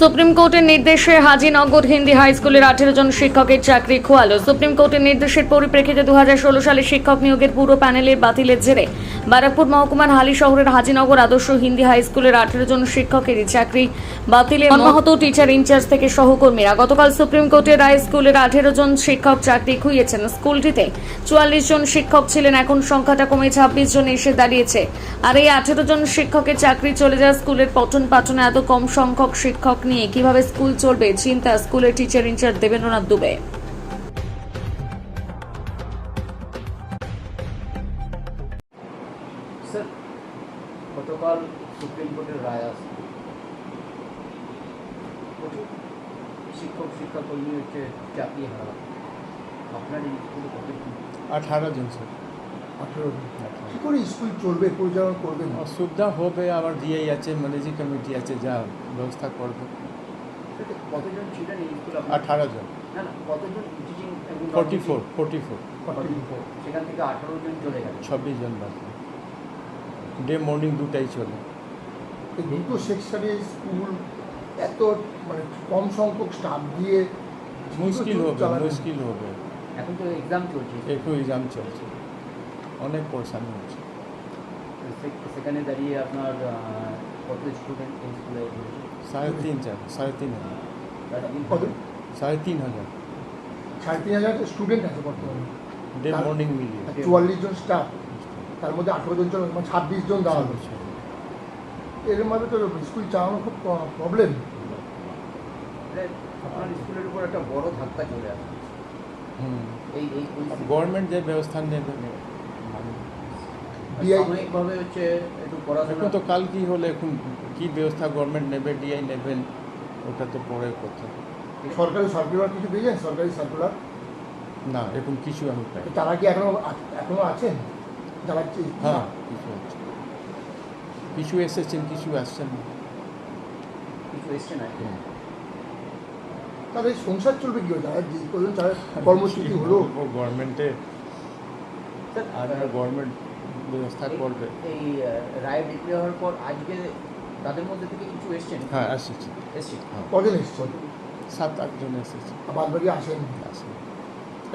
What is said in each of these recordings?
Supreme কোর্টের নির্দেশে Hazinagar Hindi high স্কুলের আঠেরো জন শিক্ষকের চাকরি খোয়ালো। সুপ্রিম কোর্টের নির্দেশের পরিপ্রেক্ষিতে দু সালে শিক্ষক নিয়োগের পুরো প্যানেলের বাতিলের জেরে ব্যারাকপুর মহকুমার হালি শহরের হাজিনগর আদর্শ হিন্দি হাই স্কুলের আঠেরো জন শিক্ষকেরই চাকরি বাতিলে মর্মাহত টিচার ইনচার্জ থেকে সহকর্মীরা গতকাল সুপ্রিম কোর্টের রায় স্কুলের আঠেরো জন শিক্ষক চাকরি খুইয়েছেন। স্কুলটিতে চুয়াল্লিশ জন শিক্ষক ছিলেন এখন সংখ্যাটা কমে ছাব্বিশ জন এসে দাঁড়িয়েছে। আর এই আঠেরো জন শিক্ষকের চাকরি চলে যায় স্কুলের পঠন পাঠনে এত কম সংখ্যক শিক্ষক নিয়ে কীভাবে স্কুল চলবে চিন্তা স্কুলের টিচার ইনচার্জ দেবেন্দ্রনাথ দুবে। গতকাল সুপ্রিম কোর্টের রায় আসে শিক্ষক শিক্ষাকর্মী হচ্ছে চাকরি হারা আপনার এই স্কুলে কত কি আঠারো জন স্যার। কী করে স্কুল চলবে পরিচালনা করবেন অসুবিধা হবে আবার দিয়েই আছে ম্যানেজিং কমিটি আছে যা ব্যবস্থা করবে। কতজন ছিলেন আঠারো জন। কতজন ফোর্টি ফোর ফোর্টি ফোর সেখান থেকে আঠারো জন চলে গেল ছাব্বিশ জন বাকি। ডে মর্নিং দুটাই চলে। দুটো সেকশনে স্কুল এত মানে কম সংখ্যক স্টাফ দিয়ে মুশকিল হবে মুশকিল হবে। এখন তো এক্সাম চলছে। একটু এক্সাম চলছে। অনেক পরেশানি হচ্ছে সে- সেখানে দাঁড়িয়ে আপনার কত স্টুডেন্ট এই স্কুলে সাড়ে তিন চার সাড়ে তিন হাজার। কত? সাড়ে তিন হাজার। সাড়ে তিন হাজার স্টুডেন্ট আছে বর্তমানে। ডে মর্নিং মিলিয়ে চুয়াল্লিশ জন স্টাফ তার মধ্যে আঠেরো জন চলে মানে ছাব্বিশ জন দাঁড়াল। এর মধ্যে তো স্কুল চালানো খুব প্রবলেম মানে আপনার স্কুলের উপর একটা বড় ধাক্কা চলে আসে। হুম। এই এই গভর্নমেন্ট যে ব্যবস্থা নেবে সাময়িকভাবে হচ্ছে একটু পড়াশোনা এখন তো কাল কি হলে এখন? কি ব্যবস্থা গভর্নমেন্ট নেবে ডিআই নেবেন ওটা তো পরের কথা। সরকারি সার্কুলার কিছু পেয়েছেন? সরকারি সার্কুলার না এখন কিছু আমি পাই তারা কি এখনও এখনও আছেন? যে- হ্যাঁ কিছু আছে। কিছু এসেছেন কিছু আসছেন কিছু এসছে না? হুম। তাদের সংসার চলবে কি যারা যে কর্মসূচি হলো। গভর্নমেন্টে স্যার, আর গভর্নমেন্ট ব্যবস্থা করবে। এই রায় বিক্রি হওয়ার পর আজকে তাদের মধ্যে থেকে কিছু এসছেন? হ্যাঁ আসছে এসছে? হ্যাঁ। কজন এসছে? সাত আটজন এসেছে। বাদ বাকি আসেন। আসে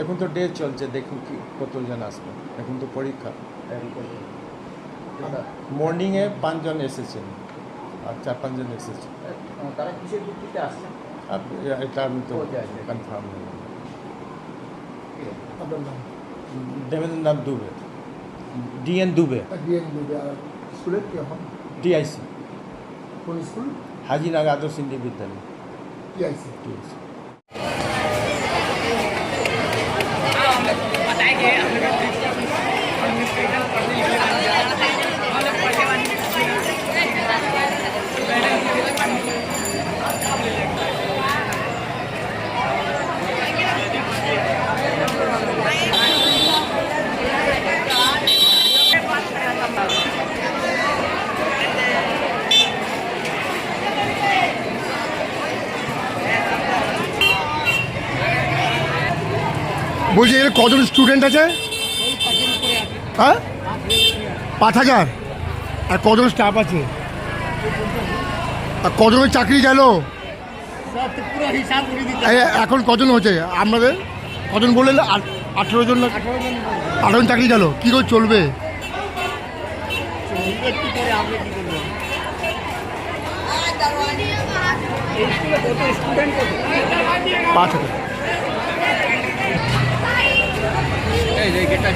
এখন তো ডে চলছে দেখুন কি কতজন আসবে। এখন তো পরীক্ষা। মর্নিংয়ে পাঁচজন এসেছেন আর চার পাঁচজন এসেছে। তারা কিসের ভিত্তিতে আসছেন? আর এটা আমি তো. কনফার্ম আপনার নাম? দেবেন্দ্রনাথ দুবে। ডিএন দুবে ডিএন দেবে আর স্কুলের কি এখন? ডিআইসি কোন স্কুল? হাজিনাগা আদর্শ হিন্দি বিদ্যালয়। ডিআইসি ডিআইসি বলছি এখানে কজন স্টুডেন্ট আছে? হ্যাঁ? পাঁচ হাজার? আর কজন স্টাফ আছে? আর কজনের চাকরি গেল? এখন কজন হচ্ছে আপনাদের? কজন বললেন? আঠেরো জন আঠেরো জন চাকরি গেল। কী করে চলবে? পাঁচ হাজার। গেটটা